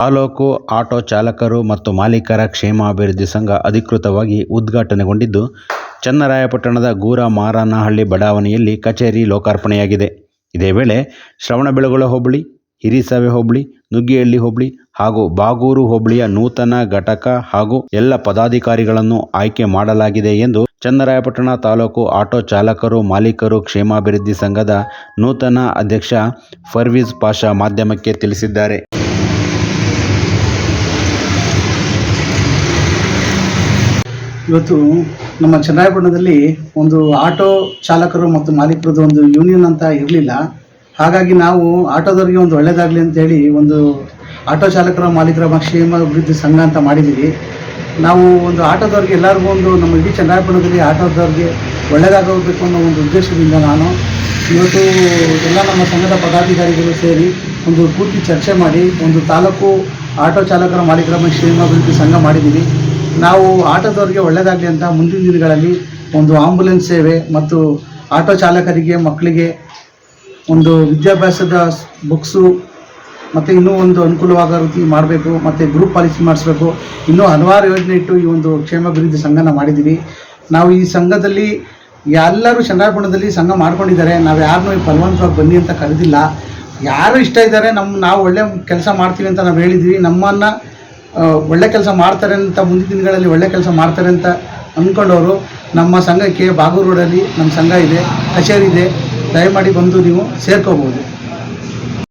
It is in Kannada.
ತಾಲೂಕು ಆಟೋ ಚಾಲಕರು ಮತ್ತು ಮಾಲೀಕರ ಕ್ಷೇಮಾಭಿವೃದ್ಧಿ ಸಂಘ ಅಧಿಕೃತವಾಗಿ ಉದ್ಘಾಟನೆಗೊಂಡಿದ್ದು, ಚನ್ನರಾಯಪಟ್ಟಣದ ಗೂರ ಮಾರನಹಳ್ಳಿ ಬಡಾವಣೆಯಲ್ಲಿ ಕಚೇರಿ ಲೋಕಾರ್ಪಣೆಯಾಗಿದೆ. ಇದೇ ವೇಳೆ ಶ್ರವಣಬೆಳಗೊಳ ಹೋಬಳಿ ಹಿರಿಸವೆ ಹೋಬಳಿ, ನುಗ್ಗಿಹಳ್ಳಿ ಹೋಬಳಿ ಹಾಗೂ ಬಾಗೂರು ಹೋಬಳಿಯ ನೂತನ ಘಟಕ ಹಾಗೂ ಎಲ್ಲ ಪದಾಧಿಕಾರಿಗಳನ್ನು ಆಯ್ಕೆ ಮಾಡಲಾಗಿದೆ ಎಂದು ಚನ್ನರಾಯಪಟ್ಟಣ ತಾಲೂಕು ಆಟೋ ಚಾಲಕರು, ಮಾಲೀಕರು ಕ್ಷೇಮಾಭಿವೃದ್ಧಿ ಸಂಘದ ನೂತನ ಅಧ್ಯಕ್ಷ ಫರ್ವೀಜ್ ಪಾಷಾ ಮಾಧ್ಯಮಕ್ಕೆ ತಿಳಿಸಿದ್ದಾರೆ. ಇವತ್ತು ನಮ್ಮ ಚನ್ನರಾಯಪಟ್ಟಣದಲ್ಲಿ ಒಂದು ಆಟೋ ಚಾಲಕರು ಮತ್ತು ಮಾಲೀಕರದ್ದು ಒಂದು ಯೂನಿಯನ್ ಅಂತ ಇರಲಿಲ್ಲ. ಹಾಗಾಗಿ ನಾವು ಆಟೋದವರಿಗೆ ಒಂದು ಒಳ್ಳೆಯದಾಗಲಿ ಅಂತೇಳಿ ಒಂದು ಆಟೋ ಚಾಲಕರ, ಮಾಲೀಕರ ಕ್ಷೇಮ ಅಭಿವೃದ್ಧಿ ಸಂಘ ಅಂತ ಮಾಡಿದ್ದೀವಿ. ನಾವು ಒಂದು ಆಟೋದವ್ರಿಗೆ ಎಲ್ಲರಿಗೂ ಒಂದು ನಮ್ಮ ಇಡೀ ಚನ್ನಾಯಪಟ್ಟಣದಲ್ಲಿ ಆಟೋದವ್ರಿಗೆ ಒಳ್ಳೆಯದಾಗಬೇಕು ಅನ್ನೋ ಒಂದು ಉದ್ದೇಶದಿಂದ ನಾನು ಇವತ್ತು ಎಲ್ಲ ನಮ್ಮ ಸಂಘದ ಪದಾಧಿಕಾರಿಗಳು ಸೇರಿ ಒಂದು ಪೂರ್ತಿ ಚರ್ಚೆ ಮಾಡಿ ಒಂದು ತಾಲೂಕು ಆಟೋ ಚಾಲಕರ, ಮಾಲೀಕರ ಕ್ಷೇಮಾಭಿವೃದ್ಧಿ ಸಂಘ ಮಾಡಿದ್ದೀವಿ. ನಾವು ಆಟೋದವರಿಗೆ ಒಳ್ಳೆಯದಾಗಲಿ ಅಂತ ಮುಂದಿನ ದಿನಗಳಲ್ಲಿ ಒಂದು ಆಂಬುಲೆನ್ಸ್ ಸೇವೆ ಮತ್ತು ಆಟೋ ಚಾಲಕರಿಗೆ, ಮಕ್ಕಳಿಗೆ ಒಂದು ವಿದ್ಯಾಭ್ಯಾಸದ ಬುಕ್ಸು ಮತ್ತು ಇನ್ನೂ ಒಂದು ಅನುಕೂಲವಾಗೋ ರೀತಿ ಮಾಡಬೇಕು, ಮತ್ತು ಗ್ರೂಪ್ ಪಾಲಿಸಿ ಮಾಡಿಸ್ಬೇಕು. ಇನ್ನೂ ಹಲವಾರು ಯೋಜನೆ ಇಟ್ಟು ಈ ಒಂದು ಕ್ಷೇಮಾಭಿವೃದ್ಧಿ ಸಂಘನ ಮಾಡಿದ್ದೀವಿ. ನಾವು ಈ ಸಂಘದಲ್ಲಿ ಎಲ್ಲರೂ ಚನ್ನರಾಯಪಟ್ಟಣದಲ್ಲಿ ಸಂಘ ಮಾಡ್ಕೊಂಡಿದ್ದಾರೆ. ನಾವು ಯಾರನ್ನೂ ಫಲವಂತವಾಗಿ ಬನ್ನಿ ಅಂತ ಕರೆದಿಲ್ಲ. ಯಾರು ಇಷ್ಟ ಇದ್ದಾರೆ ನಮ್ಮ ನಾವು ಒಳ್ಳೆ ಕೆಲಸ ಮಾಡ್ತೀವಿ ಅಂತ ನಾವು ಹೇಳಿದ್ವಿ. ನಮ್ಮನ್ನು ಒಳ್ಳೆ ಕೆಲಸ ಮಾಡ್ತಾರೆ ಅಂತ ಮುಂದಿನ ದಿನಗಳಲ್ಲಿ ಒಳ್ಳೆ ಕೆಲಸ ಮಾಡ್ತಾರೆ ಅಂತ ಅಂದ್ಕೊಂಡವರು ನಮ್ಮ ಸಂಘಕ್ಕೆ ಬಾಗೂರು ರೋಡಲ್ಲಿ ನಮ್ಮ ಸಂಘ ಇದೆ, ಕಚೇರಿ ಇದೆ, ದಯಮಾಡಿ ಬಂದು ನೀವು ಸೇರ್ಕೋಬೋದು.